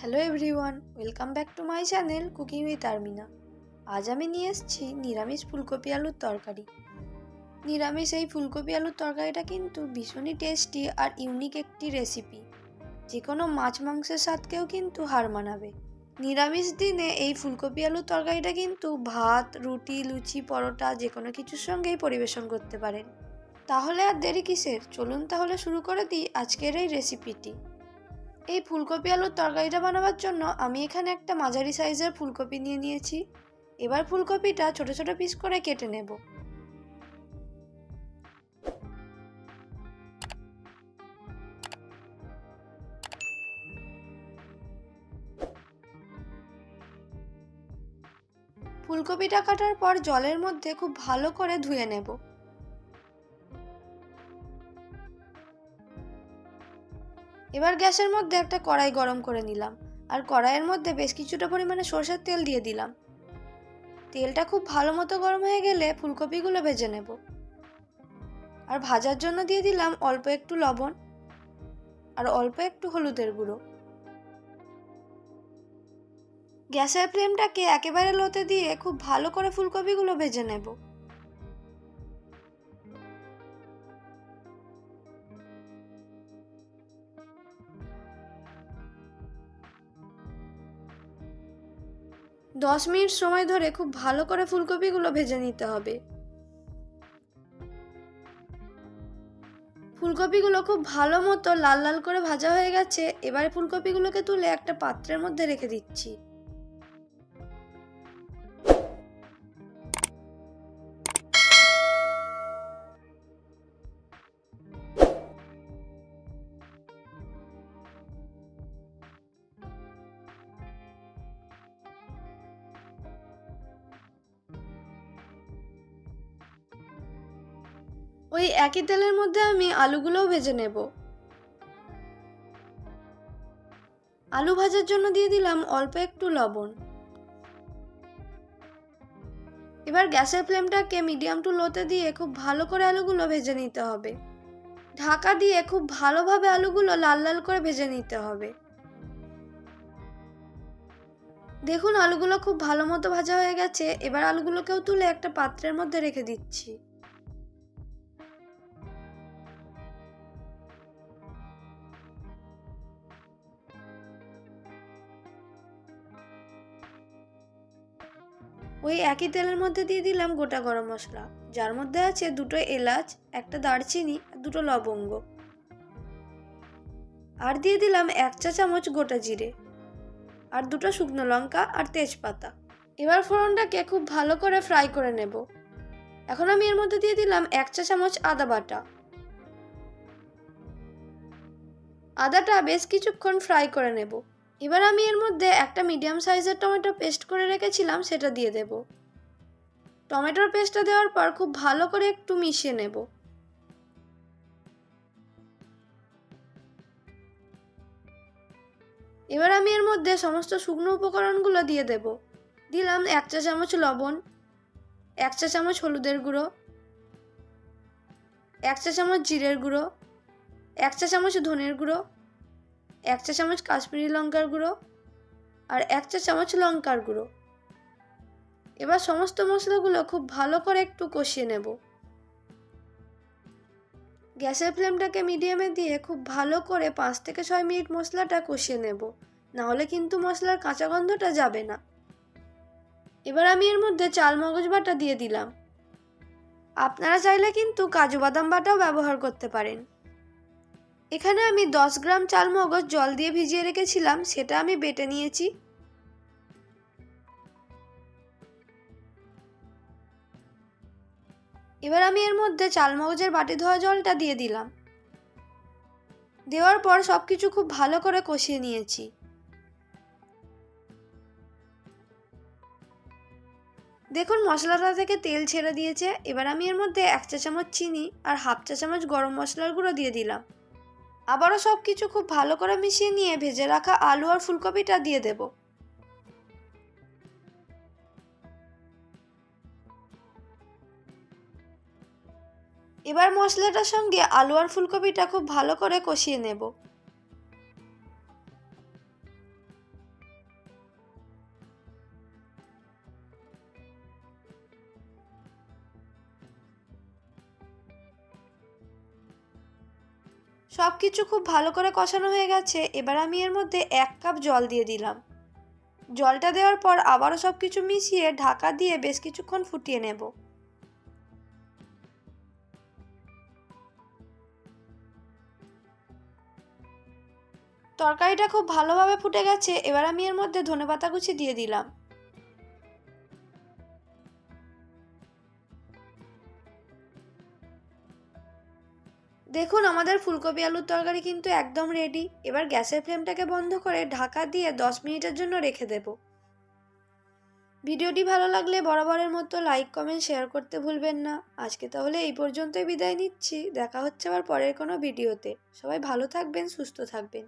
Hello everyone, welcome back to my channel cooking with Armina. আজ আমি নিয়ে এসেছি নিরামিষ ফুলকপি আলুর তরকারি। নিরামিষ এই ফুলকপি আলুর তরকারিটা কিন্তু ভীষণই টেস্টি আর ইউনিক একটি রেসিপি। যে কোনো মাছ মাংসের স্বাদকেও কিন্তু হার মানাবে। নিরামিষ দিনে এই ফুলকপি আলুর তরকারিটা কিন্তু ভাত, রুটি, লুচি, পরোটা যে কোনো কিছুর সঙ্গেই পরিবেশন করতে পারেন। তাহলে আর দেরি কিসের? চলুন তাহলে শুরু করে দিই আজকের এই রেসিপিটি। এই ফুলকপি আলুর তরকারিটা বানাবার জন্য আমি এখানে একটা মাঝারি সাইজের ফুলকপি নিয়ে নিয়েছি। এবার ফুলকপিটা ছোট ছোট পিস করে কেটে নেব। ফুলকপিটা কাটার পর জলের মধ্যে খুব ভালো করে ধুয়ে নেব। এবার গ্যাসের মধ্যে একটা কড়াই গরম করে নিলাম আর কড়াইয়ের মধ্যে বেশ কিছুটা পরিমাণে সরষের তেল দিয়ে দিলাম। তেলটা খুব ভালো মতো গরম হয়ে গেলে ফুলকপিগুলো ভেজে নেব। আর ভাজার জন্য দিয়ে দিলাম অল্প একটু লবণ আর অল্প একটু হলুদের গুঁড়ো। গ্যাসের ফ্লেমটাকে একেবারে লোতে দিয়ে খুব ভালো করে ফুলকপিগুলো ভেজে নেব। দশ মিনিট সময় ধরে খুব ভালো করে ফুলকপিগুলো ভেজে নিতে হবে। ফুলকপিগুলো খুব ভালো মতো লাল লাল করে ভাজা হয়ে গেছে, এবারে ফুলকপিগুলোকে তুলে একটা পাত্রের মধ্যে রেখে দিচ্ছি। ওই একই তেলের মধ্যে আমি আলুগুলোও ভেজে নেব। আলু ভাজার জন্য দিয়ে দিলাম অল্প একটু লবণ। এবার গ্যাসের ফ্লেমটাকে মিডিয়াম টু লোতে দিয়ে খুব ভালো করে আলুগুলো ভেজে নিতে হবে। ঢাকা দিয়ে খুব ভালোভাবে আলুগুলো লাল লাল করে ভেজে নিতে হবে। দেখুন আলুগুলো খুব ভালো মতো ভাজা হয়ে গেছে, এবার আলুগুলোকেও তুলে একটা পাত্রের মধ্যে রেখে দিচ্ছি। ওই একই তেলের মধ্যে দিয়ে দিলাম গোটা গরম মশলা। যার মধ্যে আছে দুটো এলাচ, একটা দারচিনি আর দুটো লবঙ্গ। আর দিয়ে দিলাম এক চা চামচ গোটা জিরে আর দুটো শুকনো লঙ্কা আর তেজপাতা। এবার ফোড়নটাকে খুব ভালো করে ফ্রাই করে নেব। এখন আমি এর মধ্যে দিয়ে দিলাম এক চা চামচ আদা বাটা। আদাটা বেশ কিছুক্ষণ ফ্রাই করে নেব। এবার আমি এর মধ্যে একটা মিডিয়াম সাইজের টমেটো পেস্ট করে রেখেছিলাম, সেটা দিয়ে দেব। টমেটোর পেস্টটা দেওয়ার পর খুব ভালো করে একটু মিশিয়ে নেব। এবার আমি এর মধ্যে সমস্ত শুকনো উপকরণগুলো দিয়ে দেব। দিলাম এক চা চামচ লবণ, এক চা চামচ হলুদের গুঁড়ো, এক চা চামচ জিরের গুঁড়ো, এক চা চামচ ধনের গুঁড়ো এক চা চামচ কাশ্মীরি লঙ্কার গুঁড়ো আর এক চা চামচ লঙ্কার গুঁড়ো। এবার সমস্ত মশলাগুলো খুব ভালো করে একটু কষিয়ে নেব। গ্যাসের ফ্লেমটাকে মিডিয়ামে দিয়ে খুব ভালো করে পাঁচ থেকে ছয় মিনিট মশলাটা কষিয়ে নেব। নাহলে কিন্তু মশলার কাঁচা গন্ধটা যাবে না। এবার আমি এর মধ্যে চাল মগজ বাটা দিয়ে দিলাম। আপনারা চাইলে কিন্তু কাজু বাদাম বাটাও ব্যবহার করতে পারেন। এখানে আমি দশ গ্রাম চালমগজ জল দিয়ে ভিজিয়ে রেখেছিলাম, সেটা আমি বেটে নিয়েছি। এবার আমি এর মধ্যে চালমগজের বাটি ধোয়া জলটা দিয়ে দিলাম। দেওয়ার পর সব কিছু খুব ভালো করে কষিয়ে নিয়েছি। দেখুন, মশলাটা থেকে তেল ছেড়ে দিয়েছে। এবার আমি এর মধ্যে এক চা চামচ চিনি আর হাফ চা চামচ গরম মশলার গুঁড়ো দিয়ে দিলাম। আবারও সব কিছু খুব ভালো করে মিশিয়ে নিয়ে ভেজে রাখা আলু আর ফুলকপিটা দিয়ে দেব। এবার মশলাটার সঙ্গে আলু আর ফুলকপিটা খুব ভালো করে কষিয়ে নেব। সব কিছু খুব ভালো করে কষানো হয়ে গেছে, এবার আমি এর মধ্যে এক কাপ জল দিয়ে দিলাম। জলটা দেওয়ার পর আবারও সব কিছু মিশিয়ে ঢাকা দিয়ে বেশ কিছুক্ষণ ফুটিয়ে নেব। তরকারিটা খুব ভালোভাবে ফুটে গেছে, এবার আমি এর মধ্যে ধনেপাতা কুচি দিয়ে দিলাম। দেখুন, আমাদের ফুলকপি আলুর তরকারি কিন্তু একদম রেডি এবার গ্যাসের ফ্লেমটাকে বন্ধ করে ঢাকা দিয়ে দশ মিনিটের জন্য রেখে দেব। ভিডিওটি ভালো লাগলে বরাবরের মতো লাইক কমেন্ট শেয়ার করতে ভুলবেন না। আজকে তাহলে এই পর্যন্তই বিদায় নিচ্ছি। দেখা হচ্ছে আবার পরের কোনো ভিডিওতে। সবাই ভালো থাকবেন, সুস্থ থাকবেন।